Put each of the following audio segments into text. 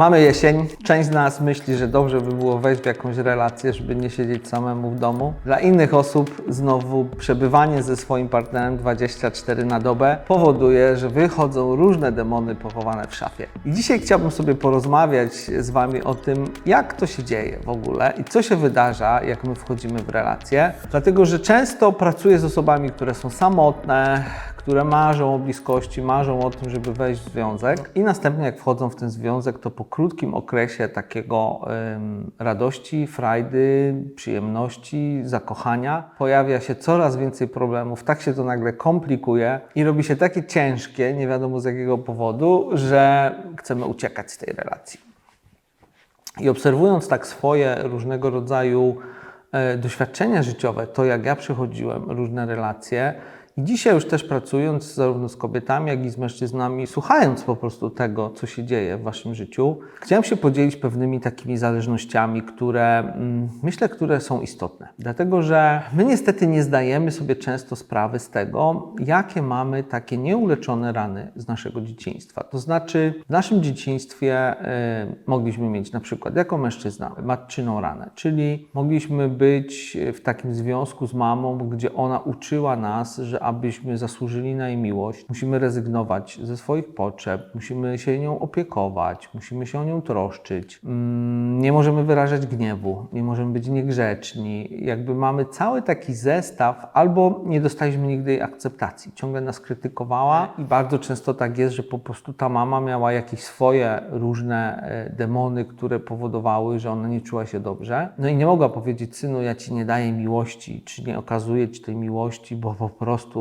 Mamy jesień. Część z nas myśli, że dobrze by było wejść w jakąś relację, żeby nie siedzieć samemu w domu. Dla innych osób znowu przebywanie ze swoim partnerem 24 na dobę powoduje, że wychodzą różne demony pochowane w szafie. I dzisiaj chciałbym sobie porozmawiać z Wami o tym, jak to się dzieje w ogóle i co się wydarza, jak my wchodzimy w relacje. Dlatego, że często pracuję z osobami, które są samotne, które marzą o bliskości, marzą o tym, żeby wejść w związek i następnie jak wchodzą w ten związek, to po krótkim okresie takiego em, radości, frajdy, przyjemności, zakochania pojawia się coraz więcej problemów, tak się to nagle komplikuje i robi się takie ciężkie, nie wiadomo z jakiego powodu, że chcemy uciekać z tej relacji. I obserwując tak swoje różnego rodzaju e, doświadczenia życiowe, to jak ja przechodziłem różne relacje, i dzisiaj już też pracując zarówno z kobietami, jak i z mężczyznami, słuchając po prostu tego, co się dzieje w waszym życiu, chciałem się podzielić pewnymi takimi zależnościami, które mm, myślę, które są istotne. Dlatego, że my niestety nie zdajemy sobie często sprawy z tego, jakie mamy takie nieuleczone rany z naszego dzieciństwa. To znaczy, w naszym dzieciństwie y, mogliśmy mieć na przykład jako mężczyzna matczyną ranę, czyli mogliśmy być w takim związku z mamą, gdzie ona uczyła nas, że abyśmy zasłużyli na jej miłość, musimy rezygnować ze swoich potrzeb, musimy się nią opiekować, musimy się o nią troszczyć, mm, nie możemy wyrażać gniewu, nie możemy być niegrzeczni. Jakby mamy cały taki zestaw, albo nie dostaliśmy nigdy jej akceptacji, ciągle nas krytykowała i bardzo często tak jest, że po prostu ta mama miała jakieś swoje różne e, demony, które powodowały, że ona nie czuła się dobrze. No i nie mogła powiedzieć, synu, ja ci nie daję miłości, czy nie okazuję ci tej miłości, bo po prostu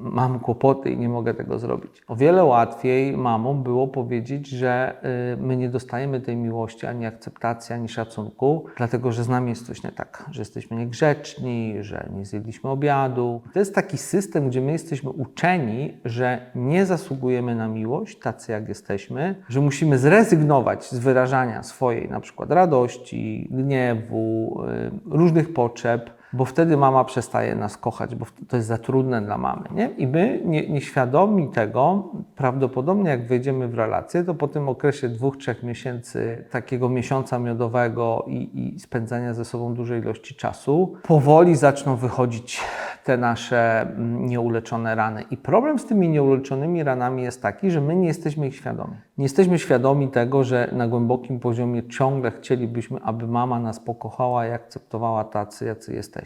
mam kłopoty i nie mogę tego zrobić. O wiele łatwiej mamom było powiedzieć, że y, my nie dostajemy tej miłości, ani akceptacji, ani szacunku, dlatego że z nami jest coś nie tak, że jesteśmy niegrzeczni, że nie zjedliśmy obiadu. To jest taki system, gdzie my jesteśmy uczeni, że nie zasługujemy na miłość, tacy jak jesteśmy, że musimy zrezygnować z wyrażania swojej na przykład radości, gniewu, y, różnych potrzeb, bo wtedy mama przestaje nas kochać, bo to jest za trudne dla mamy. Nie? I my, nie, nieświadomi tego, prawdopodobnie jak wejdziemy w relację, to po tym okresie dwóch, trzech miesięcy takiego miesiąca miodowego i, i spędzania ze sobą dużej ilości czasu, powoli zaczną wychodzić te nasze mm, nieuleczone rany. I problem z tymi nieuleczonymi ranami jest taki, że my nie jesteśmy ich świadomi. Nie jesteśmy świadomi tego, że na głębokim poziomie ciągle chcielibyśmy, aby mama nas pokochała i akceptowała tacy, jacy jesteśmy,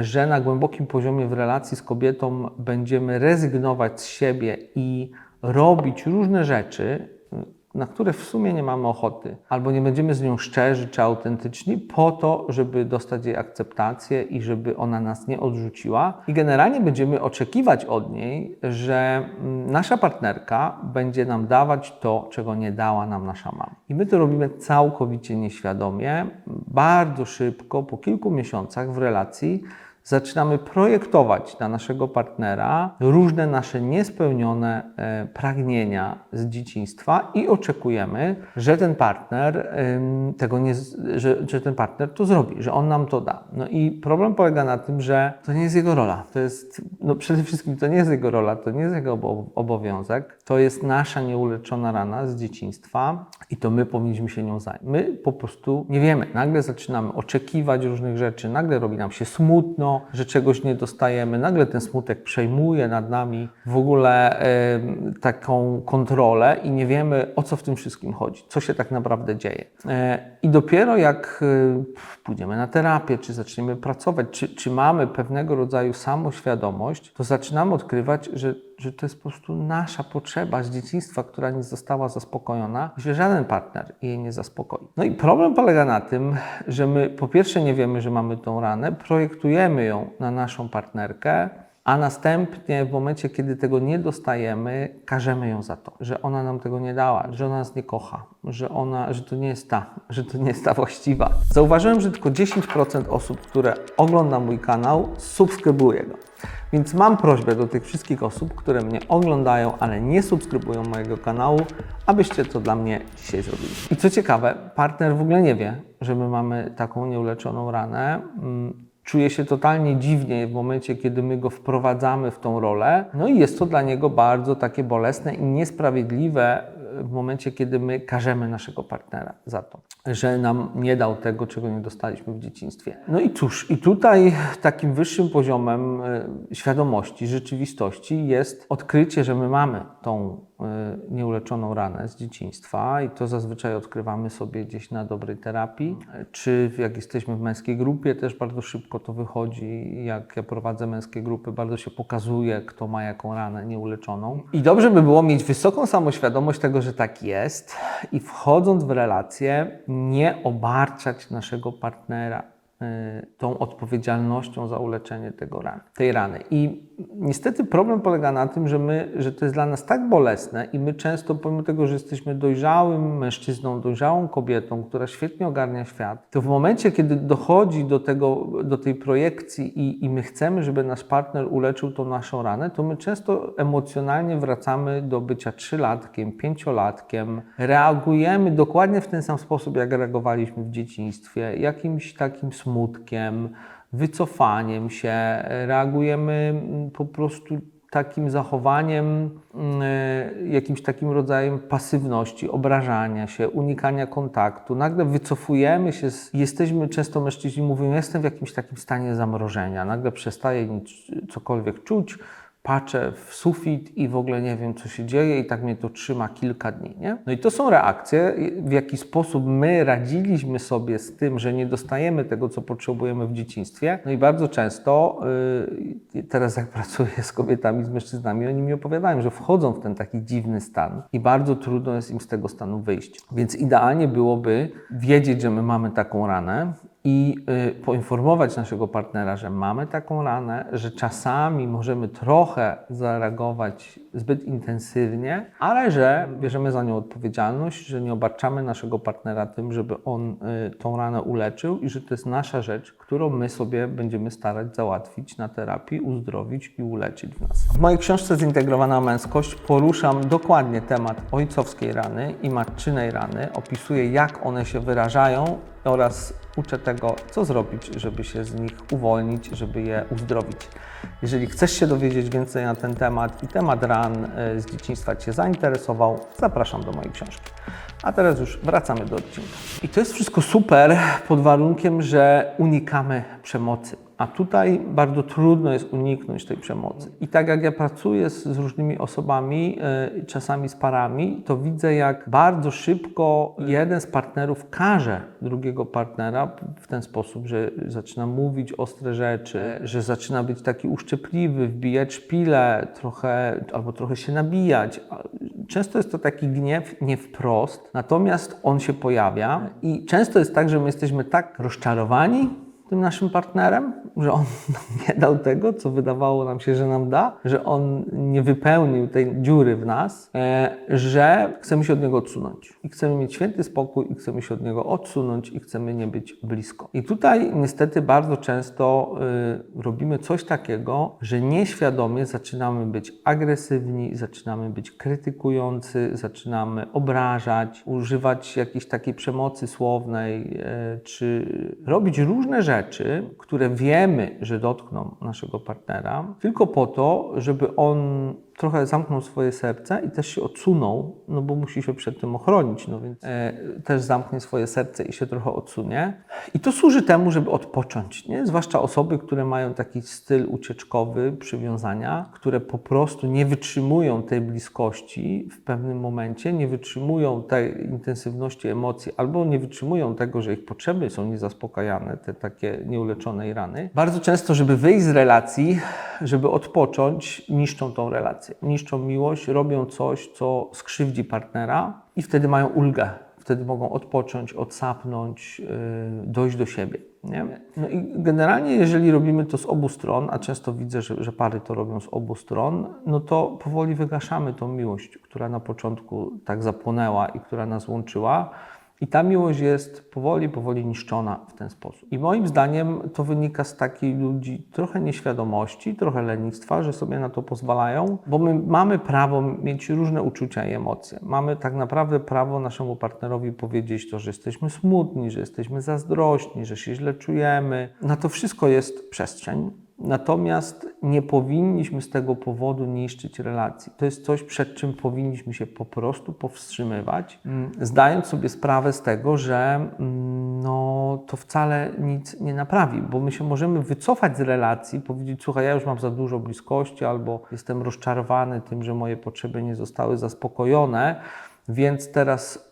że na głębokim poziomie w relacji z kobietą będziemy rezygnować z siebie i robić różne rzeczy, na które w sumie nie mamy ochoty, albo nie będziemy z nią szczerzy czy autentyczni, po to, żeby dostać jej akceptację i żeby ona nas nie odrzuciła. I generalnie będziemy oczekiwać od niej, że mm, nasza partnerka będzie nam dawać to, czego nie dała nam nasza mama. I my to robimy całkowicie nieświadomie, bardzo szybko, po kilku miesiącach w relacji zaczynamy projektować na naszego partnera różne nasze niespełnione e, pragnienia z dzieciństwa i oczekujemy, że ten partner tego nie, że, że ten partner to zrobi, że on nam to da. No i problem polega na tym, że to nie jest jego rola. To jest, no przede wszystkim to nie jest jego rola, to nie jest jego obo- obowiązek. To jest nasza nieuleczona rana z dzieciństwa i to my powinniśmy się nią zająć. My po prostu nie wiemy. Nagle zaczynamy oczekiwać różnych rzeczy, nagle robi nam się smutno, że czegoś nie dostajemy, nagle ten smutek przejmuje nad nami w ogóle em, taką kontrolę i nie wiemy o co w tym wszystkim chodzi, co się tak naprawdę dzieje. E, I dopiero jak e, pójdziemy na terapię, czy zaczniemy pracować, czy, czy mamy pewnego rodzaju samoświadomość, to zaczynamy odkrywać, że że to jest po prostu nasza potrzeba z dzieciństwa, która nie została zaspokojona, że żaden partner jej nie zaspokoi. No i problem polega na tym, że my po pierwsze nie wiemy, że mamy tą ranę, projektujemy ją na naszą partnerkę, a następnie w momencie, kiedy tego nie dostajemy, karzemy ją za to, że ona nam tego nie dała, że ona nas nie kocha, że, ona, że to nie jest ta, że to nie jest ta właściwa. Zauważyłem, że tylko 10% osób, które ogląda mój kanał, subskrybuje go. Więc mam prośbę do tych wszystkich osób, które mnie oglądają, ale nie subskrybują mojego kanału, abyście to dla mnie dzisiaj zrobili. I co ciekawe, partner w ogóle nie wie, że my mamy taką nieuleczoną ranę. Mm, Czuje się totalnie dziwnie w momencie, kiedy my go wprowadzamy w tą rolę. No i jest to dla niego bardzo takie bolesne i niesprawiedliwe w momencie, kiedy my karzemy naszego partnera za to, że nam nie dał tego, czego nie dostaliśmy w dzieciństwie. No i cóż, i tutaj takim wyższym poziomem e, świadomości, rzeczywistości jest odkrycie, że my mamy tą nieuleczoną ranę z dzieciństwa i to zazwyczaj odkrywamy sobie gdzieś na dobrej terapii, E, czy jak jesteśmy w męskiej grupie, też bardzo szybko to wychodzi. Jak ja prowadzę męskie grupy, bardzo się pokazuje, kto ma jaką ranę nieuleczoną. I dobrze by było mieć wysoką samoświadomość tego, że tak jest i wchodząc w relacje, nie obarczać naszego partnera tą odpowiedzialnością za uleczenie tego rany, tej rany. I niestety problem polega na tym, że, my, że to jest dla nas tak bolesne i my często, pomimo tego, że jesteśmy dojrzałym mężczyzną, dojrzałą kobietą, która świetnie ogarnia świat, to w momencie, kiedy dochodzi do, tego, do tej projekcji i, i my chcemy, żeby nasz partner uleczył tą naszą ranę, to my często emocjonalnie wracamy do bycia trzylatkiem, pięciolatkiem, reagujemy dokładnie w ten sam sposób, jak reagowaliśmy w dzieciństwie, jakimś takim smutkiem, wycofaniem się, reagujemy mm, po prostu takim zachowaniem, mm, e, jakimś takim rodzajem pasywności, obrażania się, unikania kontaktu. Nagle wycofujemy się, z, jesteśmy często mężczyźni mówią, jestem w jakimś takim stanie zamrożenia. Nagle przestaję nic, cokolwiek czuć, patrzę w sufit i w ogóle nie wiem, co się dzieje, i tak mnie to trzyma kilka dni. Nie? No i to są reakcje, w jaki sposób my radziliśmy sobie z tym, że nie dostajemy tego, co potrzebujemy w dzieciństwie. No i bardzo często, yy, teraz jak pracuję z kobietami, z mężczyznami, oni mi opowiadają, że wchodzą w ten taki dziwny stan i bardzo trudno jest im z tego stanu wyjść. Więc idealnie byłoby wiedzieć, że my mamy taką ranę i y, poinformować naszego partnera, że mamy taką ranę, że czasami możemy trochę zareagować zbyt intensywnie, ale że bierzemy za nią odpowiedzialność, że nie obarczamy naszego partnera tym, żeby on y, tą ranę uleczył i że to jest nasza rzecz, którą my sobie będziemy starać załatwić na terapii, uzdrowić i uleczyć w nas. W mojej książce Zintegrowana Męskość poruszam dokładnie temat ojcowskiej rany i matczynej rany. Opisuję, jak one się wyrażają oraz uczę tego, co zrobić, żeby się z nich uwolnić, żeby je uzdrowić. Jeżeli chcesz się dowiedzieć więcej na ten temat i temat ran e, z dzieciństwa Cię zainteresował, zapraszam do mojej książki. A teraz już wracamy do odcinka. I to jest wszystko super pod warunkiem, że unikamy przemocy. A tutaj bardzo trudno jest uniknąć tej przemocy. I tak jak ja pracuję z, z różnymi osobami, yy, czasami z parami, to widzę, jak bardzo szybko jeden z partnerów każe drugiego partnera w ten sposób, że zaczyna mówić ostre rzeczy, że zaczyna być taki uszczypliwy, wbijać szpile, trochę, albo trochę się nabijać. Często jest to taki gniew nie wprost, natomiast on się pojawia i często jest tak, że my jesteśmy tak rozczarowani, tym naszym partnerem, że on nie dał tego, co wydawało nam się, że nam da, że on nie wypełnił tej dziury w nas, e, że chcemy się od niego odsunąć. I chcemy mieć święty spokój, i chcemy się od niego odsunąć, i chcemy nie być blisko. I tutaj niestety bardzo często y, robimy coś takiego, że nieświadomie zaczynamy być agresywni, zaczynamy być krytykujący, zaczynamy obrażać, używać jakiejś takiej przemocy słownej, e, czy robić różne rzeczy, rzeczy, które wiemy, że dotkną naszego partnera, tylko po to, żeby on trochę zamknął swoje serce i też się odsunął, no bo musi się przed tym ochronić, no więc e, też zamknie swoje serce i się trochę odsunie. I to służy temu, żeby odpocząć, nie? Zwłaszcza osoby, które mają taki styl ucieczkowy, przywiązania, które po prostu nie wytrzymują tej bliskości w pewnym momencie, nie wytrzymują tej intensywności emocji, albo nie wytrzymują tego, że ich potrzeby są niezaspokajane, te takie nieuleczone rany. Bardzo często, żeby wyjść z relacji, żeby odpocząć, niszczą tą relację niszczą miłość, robią coś, co skrzywdzi partnera i wtedy mają ulgę. Wtedy mogą odpocząć, odsapnąć, yy, dojść do siebie. Nie? No i generalnie, jeżeli robimy to z obu stron, a często widzę, że, że pary to robią z obu stron, no to powoli wygaszamy tą miłość, która na początku tak zapłonęła i która nas łączyła. I ta miłość jest powoli, powoli niszczona w ten sposób. I moim zdaniem to wynika z takiej ludzi trochę nieświadomości, trochę lenistwa, że sobie na to pozwalają, bo my mamy prawo mieć różne uczucia i emocje. Mamy tak naprawdę prawo naszemu partnerowi powiedzieć to, że jesteśmy smutni, że jesteśmy zazdrośni, że się źle czujemy. Na to wszystko jest przestrzeń Natomiast nie powinniśmy z tego powodu niszczyć relacji. To jest coś, przed czym powinniśmy się po prostu powstrzymywać, mm, zdając sobie sprawę z tego, że mm, no, to wcale nic nie naprawi, bo my się możemy wycofać z relacji, powiedzieć: Słuchaj, ja już mam za dużo bliskości, albo jestem rozczarowany tym, że moje potrzeby nie zostały zaspokojone, więc teraz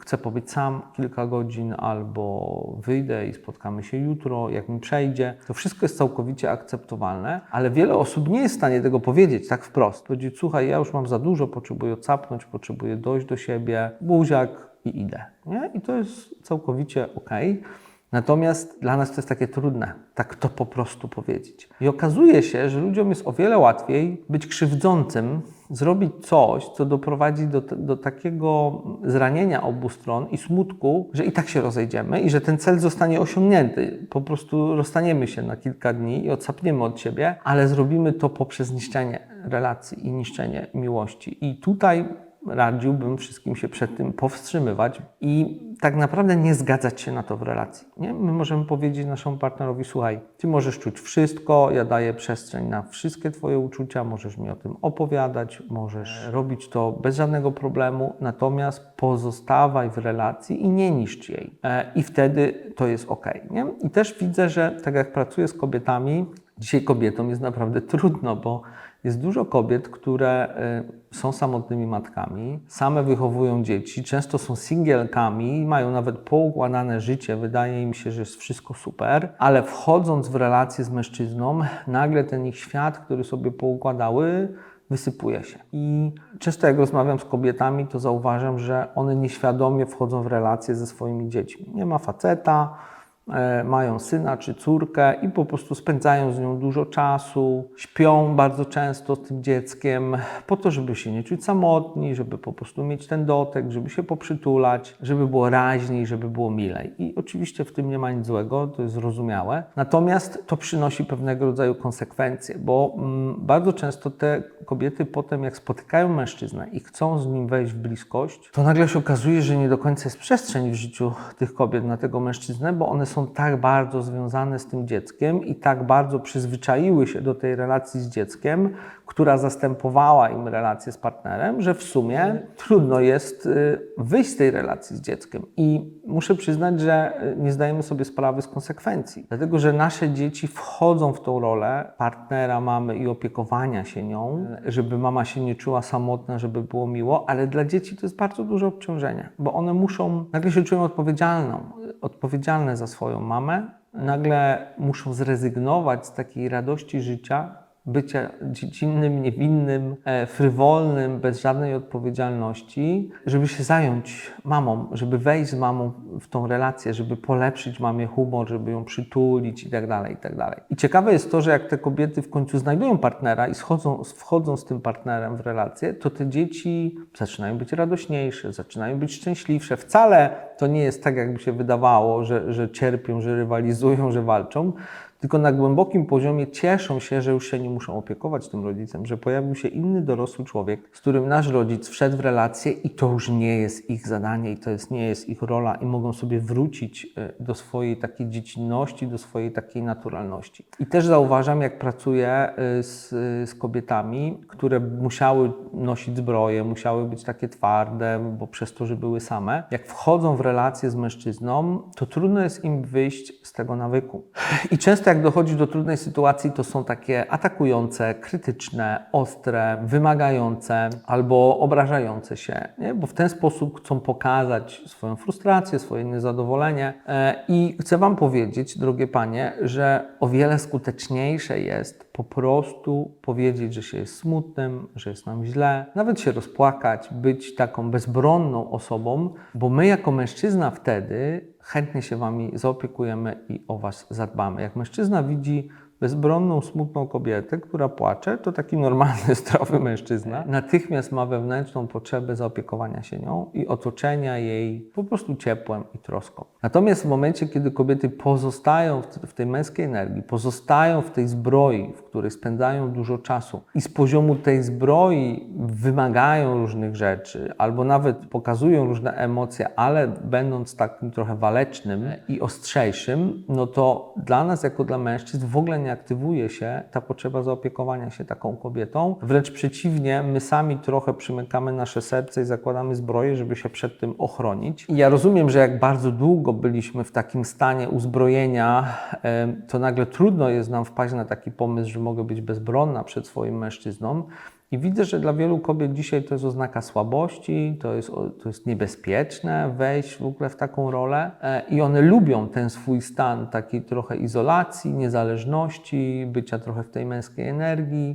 chcę pobyć sam kilka godzin, albo wyjdę i spotkamy się jutro, jak mi przejdzie. To wszystko jest całkowicie akceptowalne, ale wiele osób nie jest w stanie tego powiedzieć tak wprost. Powiedzieć, słuchaj, ja już mam za dużo, potrzebuję capnąć, potrzebuję dojść do siebie, buziak i idę. Nie? I to jest całkowicie ok. Natomiast dla nas to jest takie trudne, tak to po prostu powiedzieć. I okazuje się, że ludziom jest o wiele łatwiej być krzywdzącym, zrobić coś, co doprowadzi do, do takiego zranienia obu stron i smutku, że i tak się rozejdziemy i że ten cel zostanie osiągnięty. Po prostu rozstaniemy się na kilka dni i odsapniemy od siebie, ale zrobimy to poprzez niszczenie relacji i niszczenie miłości. I tutaj radziłbym wszystkim się przed tym powstrzymywać i tak naprawdę nie zgadzać się na to w relacji. Nie? My możemy powiedzieć naszemu partnerowi: Słuchaj, ty możesz czuć wszystko, ja daję przestrzeń na wszystkie Twoje uczucia, możesz mi o tym opowiadać, możesz robić to bez żadnego problemu, natomiast pozostawaj w relacji i nie niszcz jej. E, I wtedy to jest ok. Nie? I też widzę, że tak jak pracuję z kobietami, dzisiaj kobietom jest naprawdę trudno, bo jest dużo kobiet, które y, są samotnymi matkami, same wychowują dzieci, często są singielkami, mają nawet poukładane życie, wydaje im się, że jest wszystko super, ale wchodząc w relacje z mężczyzną, nagle ten ich świat, który sobie poukładały, wysypuje się. I często jak rozmawiam z kobietami, to zauważam, że one nieświadomie wchodzą w relacje ze swoimi dziećmi. Nie ma faceta, mają syna czy córkę i po prostu spędzają z nią dużo czasu, śpią bardzo często z tym dzieckiem, po to, żeby się nie czuć samotni, żeby po prostu mieć ten dotek, żeby się poprzytulać, żeby było raźniej, żeby było milej. I oczywiście w tym nie ma nic złego, to jest zrozumiałe. Natomiast to przynosi pewnego rodzaju konsekwencje, bo mm, bardzo często te kobiety potem, jak spotykają mężczyznę i chcą z nim wejść w bliskość, to nagle się okazuje, że nie do końca jest przestrzeń w życiu tych kobiet na tego mężczyznę, bo one są tak bardzo związane z tym dzieckiem i tak bardzo przyzwyczaiły się do tej relacji z dzieckiem, która zastępowała im relację z partnerem, że w sumie trudno jest y, wyjść z tej relacji z dzieckiem. I muszę przyznać, że y, nie zdajemy sobie sprawy z konsekwencji, dlatego że nasze dzieci wchodzą w tą rolę partnera mamy i opiekowania się nią, żeby mama się nie czuła samotna, żeby było miło, ale dla dzieci to jest bardzo duże obciążenie, bo one muszą, nagle się czują odpowiedzialną, odpowiedzialne za swoją mamę, nagle muszą zrezygnować z takiej radości życia, bycia dziecinnym, niewinnym, e, frywolnym, bez żadnej odpowiedzialności, żeby się zająć mamą, żeby wejść z mamą w tą relację, żeby polepszyć mamie humor, żeby ją przytulić i tak dalej, i tak dalej. I ciekawe jest to, że jak te kobiety w końcu znajdują partnera i schodzą, wchodzą z tym partnerem w relację, to te dzieci zaczynają być radośniejsze, zaczynają być szczęśliwsze. Wcale to nie jest tak, jakby się wydawało, że, że cierpią, że rywalizują, że walczą, tylko na głębokim poziomie cieszą się, że już się nie muszą opiekować tym rodzicem, że pojawił się inny dorosły człowiek, z którym nasz rodzic wszedł w relację i to już nie jest ich zadanie i to jest, nie jest ich rola i mogą sobie wrócić e, do swojej takiej dziecinności, do swojej takiej naturalności. I też zauważam, jak pracuję e, z, z kobietami, które musiały nosić zbroję, musiały być takie twarde, bo przez to, że były same, jak wchodzą w relację z mężczyzną, to trudno jest im wyjść z tego nawyku. I często jak dochodzi do trudnej sytuacji, to są takie atakujące, krytyczne, ostre, wymagające albo obrażające się, nie? bo w ten sposób chcą pokazać swoją frustrację, swoje niezadowolenie. E, I chcę Wam powiedzieć, drogie panie, że o wiele skuteczniejsze jest po prostu powiedzieć, że się jest smutnym, że jest nam źle, nawet się rozpłakać, być taką bezbronną osobą, bo my jako mężczyzna wtedy chętnie się Wami zaopiekujemy i o Was zadbamy. Jak mężczyzna widzi bezbronną, smutną kobietę, która płacze, to taki normalny, zdrowy mężczyzna natychmiast ma wewnętrzną potrzebę zaopiekowania się nią i otoczenia jej po prostu ciepłem i troską. Natomiast w momencie, kiedy kobiety pozostają w tej męskiej energii, pozostają w tej zbroi, w której spędzają dużo czasu i z poziomu tej zbroi wymagają różnych rzeczy, albo nawet pokazują różne emocje, ale będąc takim trochę walecznym i ostrzejszym, no to dla nas, jako dla mężczyzn, w ogóle nie aktywuje się ta potrzeba zaopiekowania się taką kobietą. Wręcz przeciwnie, my sami trochę przymykamy nasze serce i zakładamy zbroję, żeby się przed tym ochronić. I ja rozumiem, że jak bardzo długo byliśmy w takim stanie uzbrojenia, to nagle trudno jest nam wpaść na taki pomysł, że mogę być bezbronna przed swoim mężczyzną. I widzę, że dla wielu kobiet dzisiaj to jest oznaka słabości, to jest, to jest niebezpieczne wejść w ogóle w taką rolę. E, I one lubią ten swój stan takiej trochę izolacji, niezależności, bycia trochę w tej męskiej energii.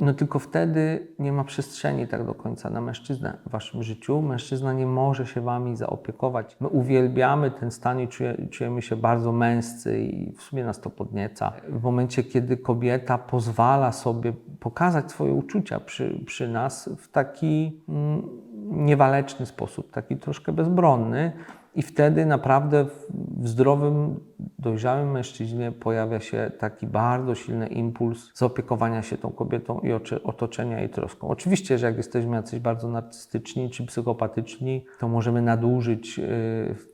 No tylko wtedy nie ma przestrzeni tak do końca na mężczyznę w waszym życiu. Mężczyzna nie może się wami zaopiekować. My uwielbiamy ten stan i czuje, czujemy się bardzo męscy i w sumie nas to podnieca. W momencie, kiedy kobieta pozwala sobie pokazać swoje uczucia przy, przy nas w taki mm, niewaleczny sposób, taki troszkę bezbronny, i wtedy naprawdę w zdrowym, dojrzałym mężczyźnie pojawia się taki bardzo silny impuls zaopiekowania się tą kobietą i otoczenia jej troską. Oczywiście, że jak jesteśmy jacyś bardzo narcystyczni czy psychopatyczni, to możemy nadużyć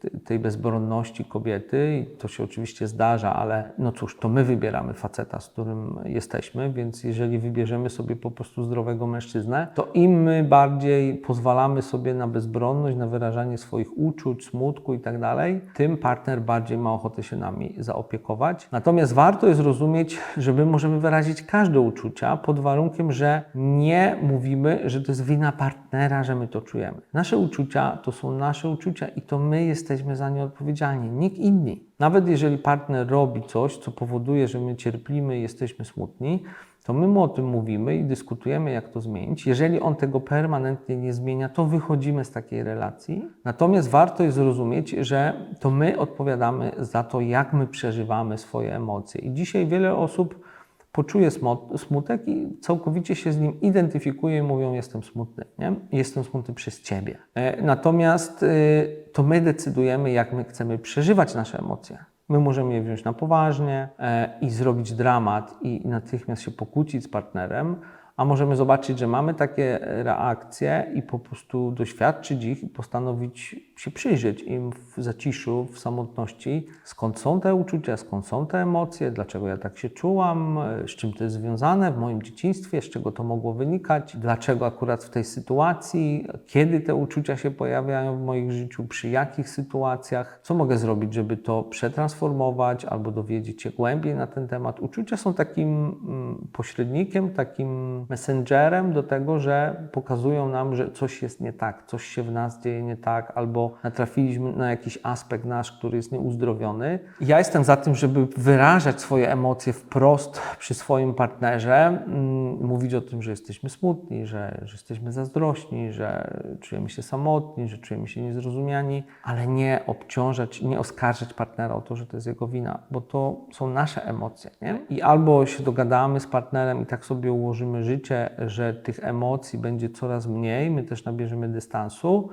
te- tej bezbronności kobiety i to się oczywiście zdarza, ale no cóż, to my wybieramy faceta, z którym jesteśmy, więc jeżeli wybierzemy sobie po prostu zdrowego mężczyznę, to im my bardziej pozwalamy sobie na bezbronność, na wyrażanie swoich uczuć, smutku i tak dalej, tym partner bardziej ma ochotę się nami zaopiekować. Natomiast warto jest rozumieć, że my możemy wyrazić każde uczucia pod warunkiem, że nie mówimy, że to jest wina partnera, że my to czujemy. Nasze uczucia to są nasze uczucia i to my jesteśmy za nie odpowiedzialni, nikt inny. Nawet jeżeli partner robi coś, co powoduje, że my cierplimy i jesteśmy smutni, to my mu o tym mówimy i dyskutujemy, jak to zmienić. Jeżeli on tego permanentnie nie zmienia, to wychodzimy z takiej relacji. Natomiast warto jest zrozumieć, że to my odpowiadamy za to, jak my przeżywamy swoje emocje. I dzisiaj wiele osób poczuje smutek i całkowicie się z nim identyfikuje i mówią: Jestem smutny, nie? Jestem smutny przez ciebie. E, Natomiast y, to my decydujemy, jak my chcemy przeżywać nasze emocje. My możemy je wziąć na poważnie e, i zrobić dramat i natychmiast się pokłócić z partnerem, a możemy zobaczyć, że mamy takie reakcje i po prostu doświadczyć ich i postanowić się przyjrzeć im w zaciszu, w samotności, skąd są te uczucia, skąd są te emocje, dlaczego ja tak się czułam, z czym to jest związane w moim dzieciństwie, z czego to mogło wynikać, dlaczego akurat w tej sytuacji, kiedy te uczucia się pojawiają w moim życiu, przy jakich sytuacjach, co mogę zrobić, żeby to przetransformować albo dowiedzieć się głębiej na ten temat. Uczucia są takim mm, pośrednikiem, takim messengerem do tego, że pokazują nam, że coś jest nie tak, coś się w nas dzieje nie tak, albo natrafiliśmy na jakiś aspekt nasz, który jest nieuzdrowiony. Ja jestem za tym, żeby wyrażać swoje emocje wprost przy swoim partnerze, mm, mówić o tym, że jesteśmy smutni, że, że jesteśmy zazdrośni, że czujemy się samotni, że czujemy się niezrozumiani, ale nie obciążać, nie oskarżać partnera o to, że to jest jego wina, bo to są nasze emocje. Nie? I albo się dogadamy z partnerem i tak sobie ułożymy życie, że tych emocji będzie coraz mniej, my też nabierzemy dystansu,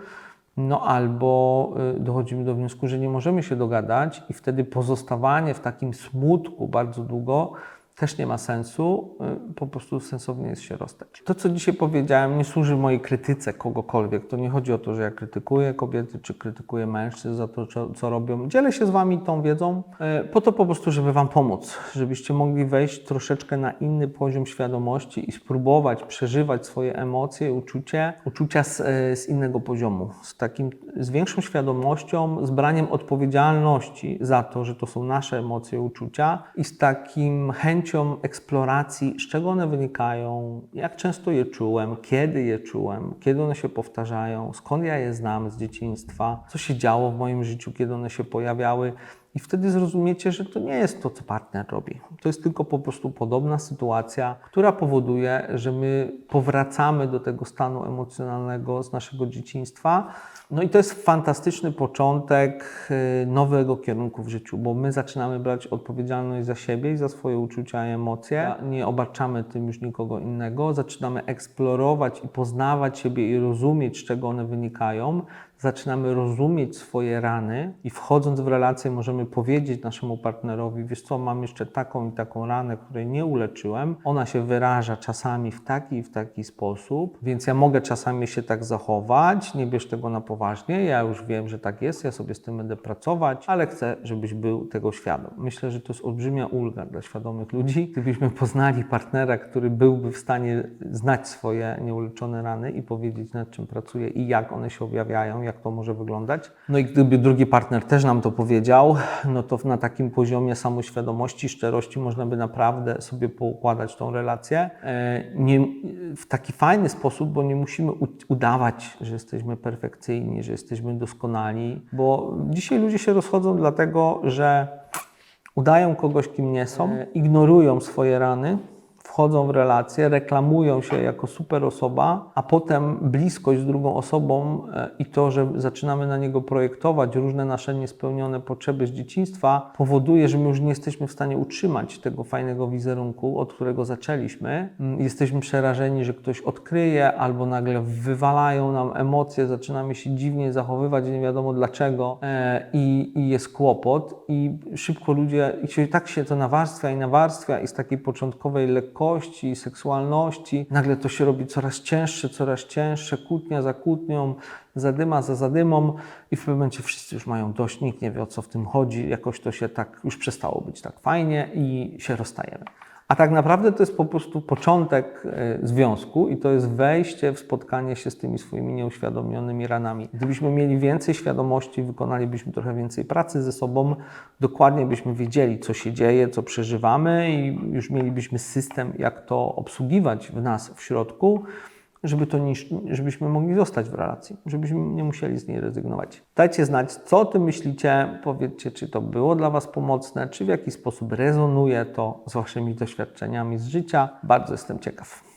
no albo y, dochodzimy do wniosku, że nie możemy się dogadać i wtedy pozostawanie w takim smutku bardzo długo też nie ma sensu, y, po prostu sensownie jest się rozstać. To, co dzisiaj powiedziałem, nie służy mojej krytyce kogokolwiek. To nie chodzi o to, że ja krytykuję kobiety, czy krytykuję mężczyzn za to, co, robią. Dzielę się z Wami tą wiedzą, y, po to po prostu, żeby Wam pomóc, żebyście mogli wejść troszeczkę na inny poziom świadomości i spróbować przeżywać swoje emocje uczucie, uczucia z, y, z innego poziomu, z, takim, z większą świadomością, z braniem odpowiedzialności za to, że to są nasze emocje uczucia i z takim chęcią eksploracji, z czego one wynikają, jak często je czułem, kiedy je czułem, kiedy one się powtarzają, skąd ja je znam z dzieciństwa, co się działo w moim życiu, kiedy one się pojawiały. I wtedy zrozumiecie, że to nie jest to, co partner robi. To jest tylko po prostu podobna sytuacja, która powoduje, że my powracamy do tego stanu emocjonalnego z naszego dzieciństwa. No i to jest fantastyczny początek y, nowego kierunku w życiu, bo my zaczynamy brać odpowiedzialność za siebie i za swoje uczucia i emocje. Nie obarczamy tym już nikogo innego. Zaczynamy eksplorować i poznawać siebie i rozumieć, z czego one wynikają zaczynamy rozumieć swoje rany i wchodząc w relację możemy powiedzieć naszemu partnerowi, wiesz co, mam jeszcze taką i taką ranę, której nie uleczyłem. Ona się wyraża czasami w taki i w taki sposób, więc ja mogę czasami się tak zachować, nie bierz tego na poważnie, ja już wiem, że tak jest, ja sobie z tym będę pracować, ale chcę, żebyś był tego świadom. Myślę, że to jest olbrzymia ulga dla świadomych ludzi, gdybyśmy poznali partnera, który byłby w stanie znać swoje nieuleczone rany i powiedzieć, nad czym pracuje i jak one się objawiają, jak to może wyglądać. No i gdyby drugi partner też nam to powiedział, no to na takim poziomie samoświadomości, szczerości można by naprawdę sobie poukładać tą relację e, nie, w taki fajny sposób, bo nie musimy udawać, że jesteśmy perfekcyjni, że jesteśmy doskonali, bo dzisiaj ludzie się rozchodzą dlatego, że udają kogoś, kim nie są, ignorują swoje rany, wchodzą w relacje, reklamują się jako super osoba, a potem bliskość z drugą osobą e, i to, że zaczynamy na niego projektować różne nasze niespełnione potrzeby z dzieciństwa, powoduje, że my już nie jesteśmy w stanie utrzymać tego fajnego wizerunku, od którego zaczęliśmy. Mm, Jesteśmy przerażeni, że ktoś odkryje, albo nagle wywalają nam emocje, zaczynamy się dziwnie zachowywać, nie wiadomo dlaczego e, i, i jest kłopot i szybko ludzie, i się, tak się to nawarstwia i nawarstwia i z takiej początkowej lekkości i seksualności nagle to się robi coraz cięższe, coraz cięższe, kłótnia za kłótnią, zadyma za zadymą i w pewnym momencie wszyscy już mają dość, nikt nie wie o co w tym chodzi, jakoś to się tak, już przestało być tak fajnie i się rozstajemy. A tak naprawdę to jest po prostu początek e, związku i to jest wejście w spotkanie się z tymi swoimi nieuświadomionymi ranami. Gdybyśmy mieli więcej świadomości, wykonalibyśmy trochę więcej pracy ze sobą, dokładnie byśmy wiedzieli, co się dzieje, co przeżywamy i już mielibyśmy system, jak to obsługiwać w nas w środku, żeby to żebyśmy mogli zostać w relacji, żebyśmy nie musieli z niej rezygnować. Dajcie znać, co o tym myślicie, powiedzcie, czy to było dla Was pomocne, czy w jaki sposób rezonuje to z Waszymi doświadczeniami z życia. Bardzo jestem ciekaw.